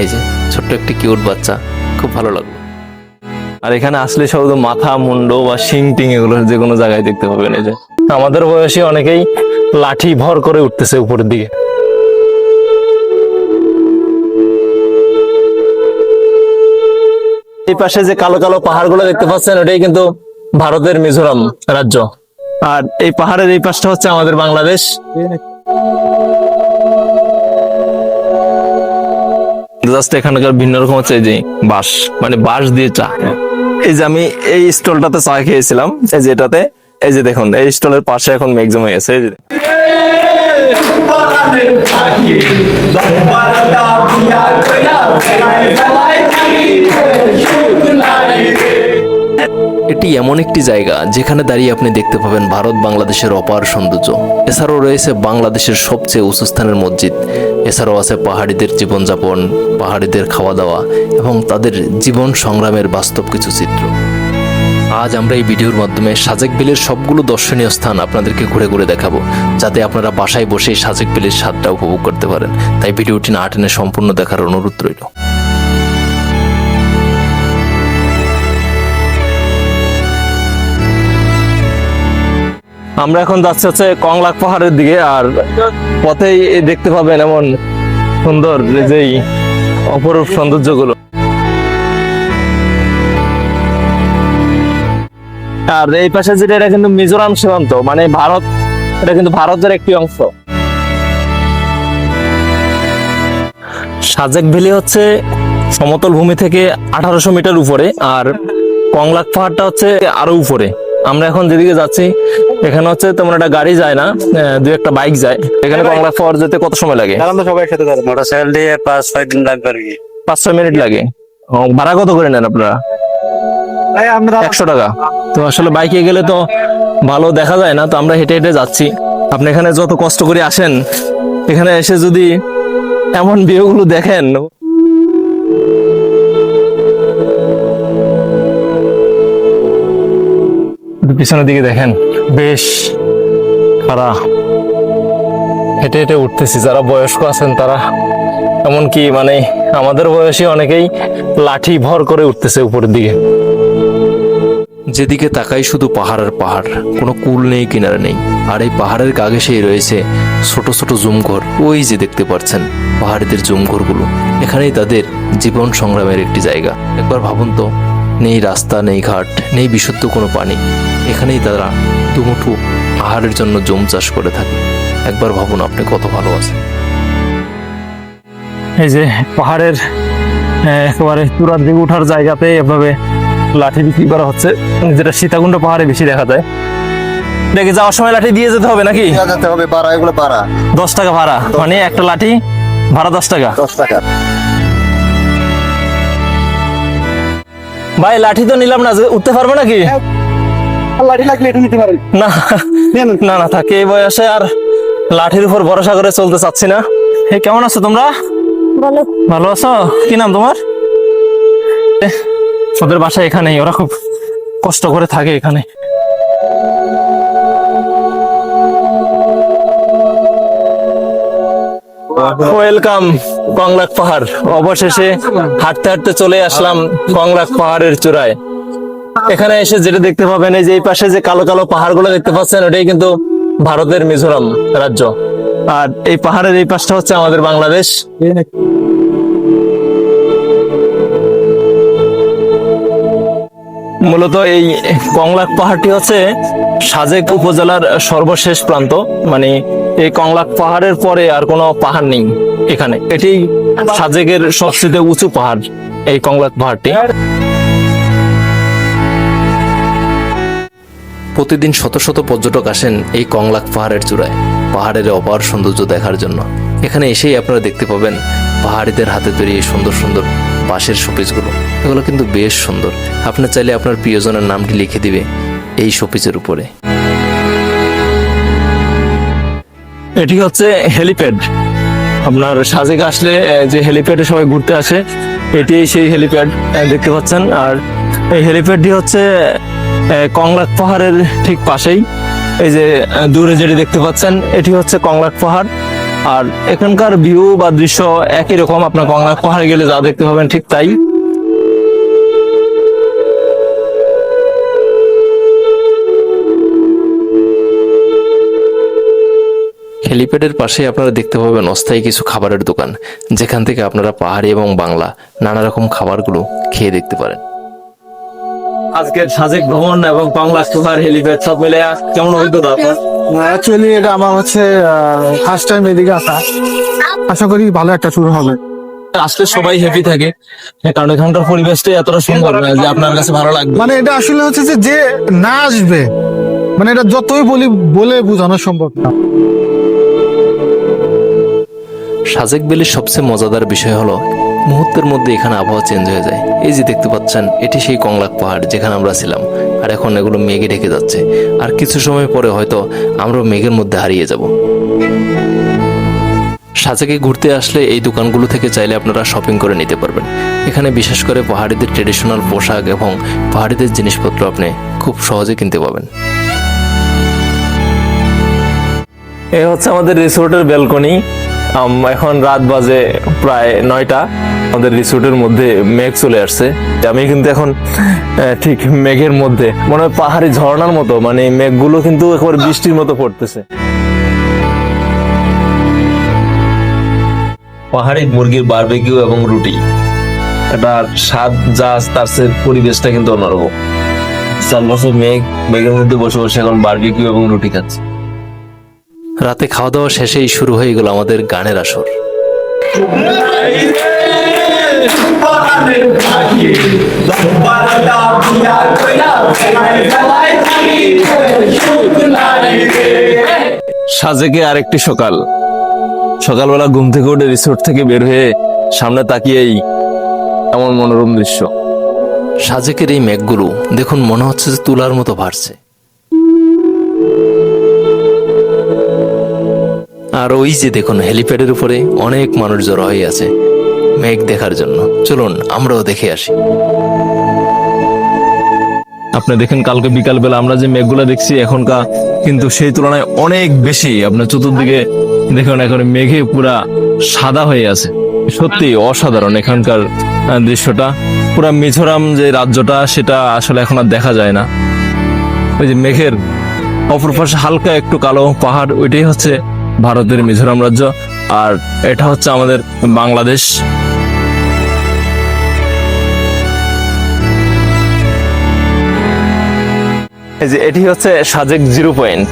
এই যে, ছোট্ট একটি কিউট বাচ্চা, খুব ভালো লাগল। আর এখানে আসলে শুধু মাথা, মুন্ড বা শিং টিং এগুলো যে কোনো জায়গায় দেখতে পাবেন এই যে। আমাদের বয়সে অনেকেই লাঠি ভর করে উঠতেছে উপরের দিকে। এই পাশে যে কালো কালো পাহাড়গুলো দেখতে পাচ্ছেন, ওটাই কিন্তু ভারতের মিজোরাম রাজ্য। আর এই পাহাড়ের এই পাশটা হচ্ছে আমাদের বাংলাদেশ। জাস্ট এখানকার ভিন্ন রকম হচ্ছে যে বাঁশ মানে বাঁশ দিয়ে চা এই যে আমি এই স্টলটাতে চা খেয়েছিলাম এই যে এটাতে এই যে দেখুন এই স্টলের পাশে এখন ম্যাক্সিমাম হয়ে গেছে এই যে এটি এমন একটি জায়গা যেখানে দাঁড়িয়ে আপনি দেখতে পাবেন ভারত বাংলাদেশের অপার সৌন্দর্য। এছাড়াও রয়েছে বাংলাদেশের সবচেয়ে উঁচু স্থানের মসজিদ। এছাড়াও আছে পাহাড়িদের জীবনযাপন, পাহাড়িদের খাওয়া দাওয়া এবং তাদের জীবন সংগ্রামের বাস্তব কিছু চিত্র। আজ আমরা এই ভিডিওর মাধ্যমে সাজেক বিলের সবগুলো দর্শনীয় স্থান আপনাদেরকে ঘুরে ঘুরে দেখাবো, যাতে আপনারা বাসায় বসে সাজেক বিলের স্বাদটা উপভোগ করতে পারেন। তাই ভিডিওটি না টেনে সম্পূর্ণ দেখার অনুরোধ রইল। আমরা এখন যাচ্ছি হচ্ছে কংলাক পাহাড়ের দিকে, আর পথেই দেখতে পাবেন এমন সুন্দর যেই অপরূপ সৌন্দর্যগুলো। আর এই পাশে যেটা, এটা কিন্তু মিজোরাম সীমান্ত মানে ভারত, এটা কিন্তু ভারতের একটি অংশ। সাজেক ভ্যালি হচ্ছে সমতল ভূমি থেকে আঠারোশো মিটার উপরে, আর কংলাক পাহাড়টা হচ্ছে আরও উপরে। আমরা এখন যেদিকে যাচ্ছি এখানে হচ্ছে তেমন একটা গাড়ি যায় না আহ, দুই একটা বাইক যায়। এখানে কংলাক পাহাড় যেতে কত সময় লাগে? তো সবাই একসাথে যাবে মোটরসাইকেল দিয়ে পাঁচ ছয় দিন লাগবে আর কি। পাঁচ ছয় মিনিট লাগে। ও, ভাড়া কত করে নেন আপনারা? ভাই একশো টাকা। তো আসলে বাইকে গেলে তো ভালো দেখা যায় না তো আমরা হেঁটে হেঁটে যাচ্ছি। আপনি এখানে যত কষ্ট করে আসেন এখানে এসে যদি এমন ভিউগুলো দেখেন পিছনের দিকে দেখেন, বেশ খারা হেঁটে হেঁটে উঠতেছি, যারা বয়স্ক আছেন তারা। এমনকি মানে আমাদের বয়সী অনেকেই লাঠি ভর করে উঠতেছে উপরের দিকে। যেদিকে তাকাই শুধু পাহাড় আর পাহাড়, কোনো কুল নেই, কিনারে নেই। আর এই পাহাড়ের গাগে সেই রয়েছে ছোট ছোট জুমঘর। ওই যে দেখতে পাচ্ছেন পাহাড়িদের জুমঘরগুলো। এখানেই তাদের জীবন সংগ্রামের একটি জায়গা। একবার ভাবুন তো নেই রাস্তা নেই ঘাট নেই বিশুদ্ধ কোনো পানি। এখানেই তারা দুমুঠু আহারের জন্য জম চাষ করে থাকে। একবার ভাবুন আপনি কত ভালো আছেন। এই যে পাহাড়ের একেবারে চূড়ার দিকে ওঠার জায়গাতে এভাবে লাঠি বিক্রি করা হচ্ছে। যেটা সীতাকুণ্ড পাহাড়ে বেশি দেখা যায়। দেখে যাওয়ার সময় লাঠি দিয়ে যেতে হবে নাকি? যেতে হবে পাড়া এগুলো পাড়া দশ টাকা ভাড়া। মানে একটা লাঠি ভাড়া দশ টাকা। দশ টাকা। ভাই লাঠি তো নিলাম না উঠতে পারব নাকি? লাঠি লাগলে এটা নিতে পারেন। না না না থাকে এই বয়সে আর লাঠির উপর ভরসা করে চলতে চাচ্ছি না। হে কেমন আছো তোমরা? ভালো। ভালো আছো? কি নাম তোমার? এ, ওদের বাসা এখানেই ওরা খুব কষ্ট করে থাকে এখানে। ওয়েলকাম কংলাক পাহাড় অবশেষে হাঁটতে হাঁটতে চলে আসলাম কংলাক পাহাড়ের চূড়ায়। এখানে এসে যেটা দেখতে পাবেন, এই যে এই পাশে যে কালো কালো পাহাড়গুলো দেখতে পাচ্ছেন, ওটাই কিন্তু ভারতের মিজোরাম রাজ্য। আর এই পাহাড়ের এই পাশটা হচ্ছে আমাদের বাংলাদেশ। মূলত এই কংলাক পাহাড়টি হচ্ছে সাজেক উপজেলার সর্বশেষ প্রান্ত। মানে এই কংলাক পাহাড়ের পরে আর কোনো পাহাড় নেই এখানে। এটি সাজেকের সবচেয়ে উঁচু পাহাড় এই কংলাক পাহাড়টি। প্রতিদিন শত শত পর্যটক আসেন এই কংলাক পাহাড়ের চূড়ায়, পাহাড়ের অপার সৌন্দর্য দেখার জন্য। এখানে এসেই আপনারা দেখতে পাবেন পাহাড়িদের হাতে তৈরি এই সুন্দর সুন্দর বাঁশের শোপিসগুলো। এগুলো কিন্তু বেশ সুন্দর। আপনি চাইলে আপনার প্রিয়জনের নামটি লিখে দিবে এই শোপিসের উপরে। এটি হচ্ছে হেলিপ্যাড। আপনার সাজেক আসলে যে হেলিপ্যাডে সবাই ঘুরতে আসে, এটি সেই হেলিপ্যাড দেখতে পাচ্ছেন। আর এই হেলিপ্যাডটি হচ্ছে কংলাক পাহাড়ের ঠিক পাশেই। এই যে দূরে যেটি দেখতে পাচ্ছেন, এটি হচ্ছে কংলাক পাহাড়। আর এখানকার ভিউ বা দৃশ্য একই রকম, আপনার গঙ্গা পাহাড়ে গেলে যা দেখতে পাবেন ঠিক তাই। হেলিপ্যাডের পাশে আপনারা দেখতে পাবেন অস্থায়ী কিছু খাবারের দোকান, যেখান থেকে আপনারা পাহাড়ি এবং বাংলা নানা রকম খাবারগুলো খেয়ে দেখতে পারেন। আজকের সাজেক ভ্রমণ এবং বাংলা পাহাড় হেলিপ্যাড সব মিলে কেমন অভিজ্ঞতা অ্যাকচুয়ালি এটা আমার হচ্ছে ফার্স্ট টাইম এদিকে আসা। আশা করি ভালো একটা ট্যুর হবে। আসলে সবাই হ্যাপি থাকে কারণ এখানকার পরিবেশটাই এতটা সুন্দর যে আপনার কাছে ভালো লাগবে। মানে এটা আসলে হচ্ছে যে যে না আসবে মানে এটা যতই বলি বলে বোঝানো সম্ভব না। সাজেক ভ্যালির সবচেয়ে মজাদার বিষয় হলো মুহূর্তের মধ্যে এখানে আবহাওয়া চেঞ্জ হয়ে যায়। এই যে দেখতে পাচ্ছেন, এটি সেই কংলাক পাহাড় যেখানে আমরা ছিলাম। আর এখন এগুলো মেঘে ঢেকে যাচ্ছে। আর কিছু সময় পরে হয়তো আমরা মেঘের মধ্যে হারিয়ে যাব। সাজেকে ঘুরতে আসলে এই দোকানগুলো থেকে চাইলে আপনারা শপিং করে নিতে পারবেন। এখানে বিশেষ করে পাহাড়িদের ট্রেডিশনাল পোশাক এবং পাহাড়িদের জিনিসপত্র আপনি খুব সহজে কিনতে পাবেন। এ হচ্ছে আমাদের রিসোর্টের ব্যালকনি এখন রাত বাজে প্রায় নয়টা। আমাদের রিসোর্টের মধ্যে মেঘ চলে আসছে। আমি কিন্তু এখন আহ, ঠিক মেঘের মধ্যে মনে হয় পাহাড়ি ঝর্ণার মতো মানে মেঘগুলো কিন্তু একবার বৃষ্টির মতো পড়তেছে। পাহাড়ি মুরগির বারবেকিউ এবং রুটি এটা স্বাদ যা তার সে পরিবেশটা কিন্তু অন্যরকম। চারপাশে মেঘ মেঘের মধ্যে বসে বসে এখন বারবিকিউ এবং রুটি খাচ্ছে। রাতে খাওয়া দাওয়া শেষেই শুরু হয়ে গেল আমাদের গানের আসর। সাজেকে আরেকটি সকাল। সকালবেলা ঘুম থেকে উঠে রিসোর্ট থেকে বের হয়ে সামনে তাকিয়েই এমন মনোরম দৃশ্য। সাজেকের এই মেঘগুলো দেখুন মনে হচ্ছে যে তুলার মতো ভাসছে। আর ওই যে দেখুন হেলিপ্যাডের উপরে অনেক মানুষ জড়ো হয়ে আছে। মেঘ দেখার জন্য। চলুন, আমরাও দেখে আসি। আপনি দেখেন, কালকে বিকাল বেলা আমরা যে মেঘগুলো দেখছি এখনকার, কিন্তু সেই তুলনায় অনেক বেশি। আপনার চতুর্দিকে দেখুন, এখন মেঘে পুরা সাদা হয়ে আছে। সত্যি অসাধারণ এখানকার দৃশ্যটা। পুরা মিজোরাম যে রাজ্যটা, সেটা আসলে এখন আর দেখা যায় না। ওই যে মেঘের অপর পাশে হালকা একটু কালো পাহাড়, ওইটাই হচ্ছে ভারতের মিজোরাম রাজ্য। আর এটা হচ্ছে আমাদের বাংলাদেশ। যে এটি হচ্ছে সাজেক জিরো পয়েন্ট।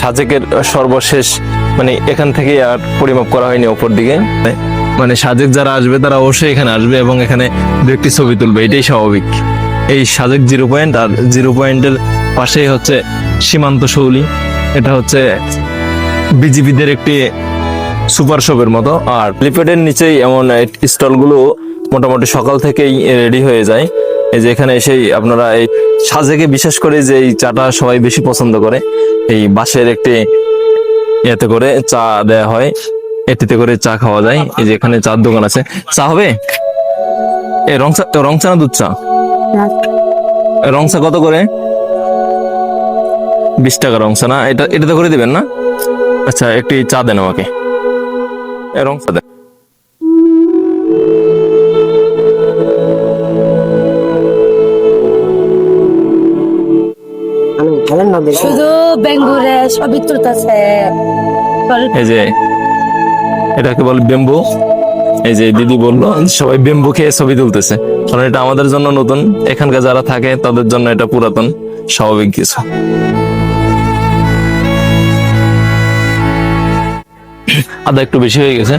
সাজেকের সর্বশেষ মানে এখান থেকে আর পরিমাপ করা হয়নি ওপর দিকে। মানে সাজেক যারা আসবে, তারা অবশ্যই এখানে আসবে এবং এখানে দু একটি ছবি তুলবে। এটাই স্বাভাবিক। এই সাজেক জিরো পয়েন্ট আর জিরো পয়েন্টের পাশেই হচ্ছে সীমান্ত শৌলি। এটা হচ্ছে বিজিবিদের একটি সুপার শপের মতো। আর লিপেডের নিচেই এমন স্টলগুলো মোটামুটি সকাল থেকেই রেডি হয়ে যায়। এই যে এখানে এসেই আপনারা এই সাজেকে বিশেষ করে যে এই চাটা সবাই বেশি পছন্দ করে, এই বাঁশের একটি এতে করে চা দেয়া হয়, এটিতে করে চা খাওয়া যায়। এই যে এখানে চার দোকান আছে। চা হবে? এ, রং চা, রং না দুধ চা? রং চা কত করে? বিশ টাকা রং না? এটা, এটাতে করে দিবেন না? আচ্ছা একটি চা দেন আমাকে। রং চা দেন। শুধু বেঙ্গুরে সবই তুলতেছে এই যে এটাকে বলে বেম্বু। এই যে দিদি বলল সবাই বেম্বু খেয়ে ছবি তুলতেছে। কারণ এটা আমাদের জন্য নতুন। এখানকার যারা থাকে তাদের জন্য এটা পুরাতন স্বাভাবিক কিছু। আদা একটু বেশি হয়ে গেছে।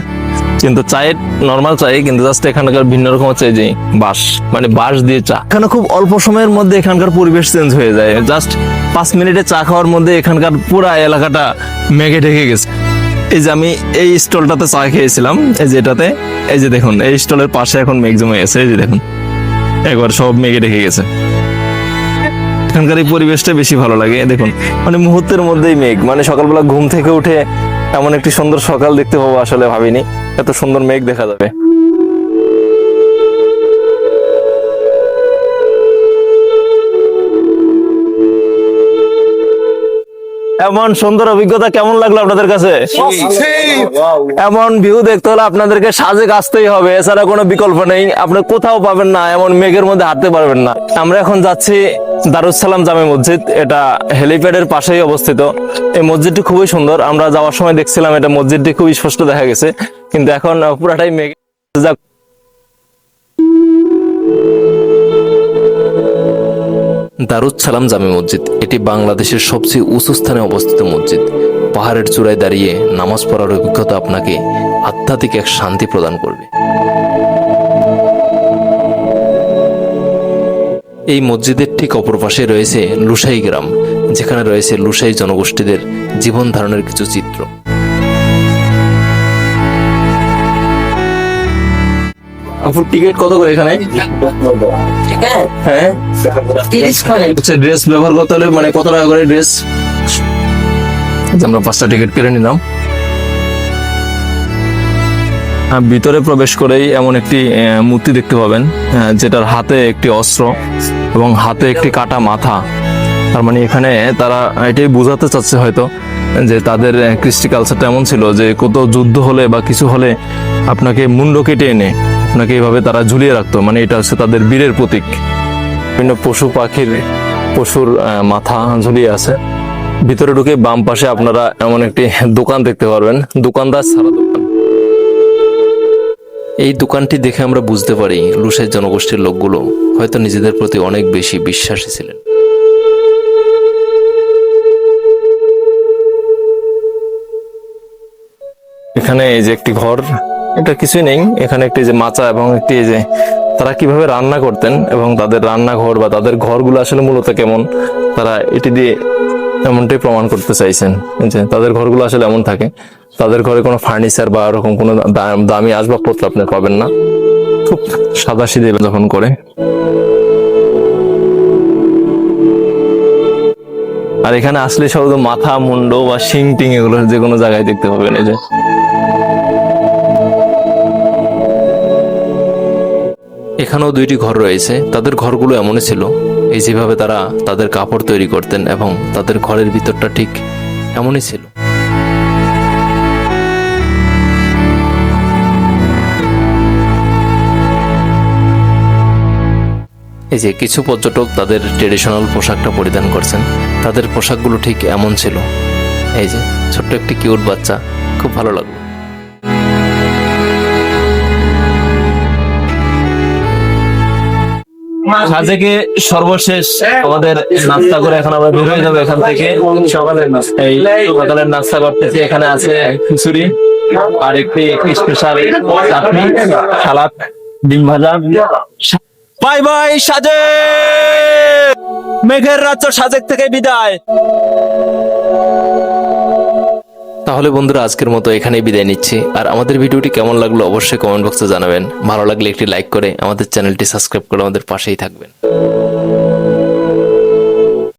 কিন্তু চায়ের নর্মাল চাই কিন্তু জাস্ট এখানকার ভিন্ন রকম এই যে বাঁশ মানে বাঁশ দিয়ে চা। এখানে খুব অল্প সময়ের মধ্যে এখানকার পরিবেশ চেঞ্জ হয়ে যায়। জাস্ট পাঁচ মিনিটে চা খাওয়ার মধ্যে এখানকার পুরা এলাকাটা মেঘে ঢেকে গেছে। এই যে আমি এই স্টলটাতে চা খেয়েছিলাম, এই যে এটাতে, এই যে দেখুন, এই স্টলের পাশে এখন মেঘ জমে গেছে, এই যে দেখুন, একবার সব মেঘে ঢেকে গেছে। এখানকার এই পরিবেশটা বেশি ভালো লাগে দেখুন মানে মুহূর্তের মধ্যেই মেঘ মানে সকালবেলা ঘুম থেকে উঠে এমন একটি সুন্দর সকাল দেখতে পাবো আসলে ভাবিনি, এত সুন্দর মেঘ দেখা যাবে। এমন সুন্দর অভিজ্ঞতা কেমন লাগল আপনাদের কাছে? এমন ভিউ দেখতে হলে আপনাদেরকে সাজেক আসতেই হবে, এছাড়া কোনো বিকল্প নেই। আপনি কোথাও পাবেন না, এমন মেঘের মধ্যে হাঁটতে পারবেন না। আমরা এখন যাচ্ছি দারুসালাম জামে মসজিদ, এটা হেলিপ্যাডের পাশেই অবস্থিত। এই মসজিদটি খুবই সুন্দর, আমরা যাওয়ার সময় দেখছিলাম এটা মসজিদটি খুবই স্পষ্ট দেখা গেছে, কিন্তু এখন পুরাটাই মেঘ। যাক দারুদ সালাম জামে মসজিদ। এটি বাংলাদেশের সবচেয়ে উঁচু স্থানে অবস্থিত মসজিদ। পাহাড়ের চূড়ায় দাঁড়িয়ে নামাজ পড়ার অভিজ্ঞতা আপনাকে আধ্যাত্মিক এক শান্তি প্রদান করবে। এই মসজিদের ঠিক অপর পাশে রয়েছে লুসাই গ্রাম। যেখানে রয়েছে লুসাই জনগোষ্ঠীদের জীবন ধারণের কিছু চিত্র। আপুর টিকিট কত করে এখানে? হ্যাঁ। ড্রেস ব্যবহার করতে হলে মানে কত টাকা করে ড্রেস আমরা পাঁচটা টিকিট কেটে নিলাম। হ্যাঁ, ভিতরে প্রবেশ করেই এমন একটি মূর্তি দেখতে পাবেন যেটার হাতে একটি অস্ত্র এবং হাতে একটি কাটা মাথা। তার মানে এখানে তারা এটাই বোঝাতে চাচ্ছে হয়তো যে তাদের কৃষ্টি কালচারটা এমন ছিল যে কত যুদ্ধ হলে বা কিছু হলে আপনাকে মুন্ড কেটে এনে আপনাকে এইভাবে তারা ঝুলিয়ে রাখতো মানে এটা হচ্ছে তাদের বীরের প্রতীক। বিভিন্ন পশু পাখির, পশুর মাথা ঝুলিয়ে আছে। ভিতরে ঢুকে বাম পাশে আপনারা এমন একটি দোকান দেখতে পারবেন, দোকানদার সারা দোকান। এই দোকানটি দেখে আমরা বুঝতে পারি লুসাই জনগোষ্ঠীর লোকগুলো হয়তো নিজেদের প্রতি অনেক বেশি বিশ্বাসী ছিলেন। এখানে এই যে একটি ঘর এটা কিছুই নেই। এখানে একটি যে মাচা এবং একটি যে তারা কীভাবে রান্না করতেন এবং তাদের রান্নাঘর বা তাদের ঘরগুলো আসলে মূলত কেমন, তারা এটি দিয়ে এমনটাই প্রমাণ করতে চাইছেন যে তাদের ঘরগুলো আসলে এমন থাকে। তাদের ঘরে কোনো ফার্নিচার বা এরকম কোনো দাম- আসবাবপত্র আপনি পাবেন না। খুব সাদা সিধে যখন করে। আর এখানে আসলে সব মাথা, মুন্ড বা শিং টিং এগুলো যে কোনো জায়গায় দেখতে পাবেন এই যে। এখানেও দুইটি ঘর রয়েছে। তাদের ঘরগুলো এমনই ছিল। এই যেভাবে তারা তাদের কাপড় তৈরি করতেন এবং তাদের ঘরের ভিতরটা ঠিক এমনই ছিল। এই যে কিছু পর্যটক তাদের ট্রেডিশনাল পোশাকটা পরিধান করছেন। তাদের পোশাকগুলো ঠিক এমন ছিল। এই যে ছোট্ট একটি কিউট বাচ্চা। খুব ভালো লাগল। সাজেকে সর্বশেষ আমাদের নাস্তা করে এখন আমরা বের হয়ে যাব এখান থেকে। সকালের নাস্তা। এই সকালের নাস্তা করতেছি। এখানে আছে খিচুড়ি আর একটি স্পেশাল চাটনি সালাদ ডিম ভাজা। বাই বাই সাজে! মেঘের রাজ্য সাজেক থেকে বিদায়। তাহলে বন্ধুরা, আজকের মতো এখানেই বিদায় নিচ্ছি। আর আমাদের ভিডিওটি কেমন লাগল অবশ্যই কমেন্ট বক্সে জানাবেন। ভালো লাগলে একটি লাইক করে আমাদের চ্যানেলটি সাবস্ক্রাইব করে আমাদের পাশেই থাকবেন।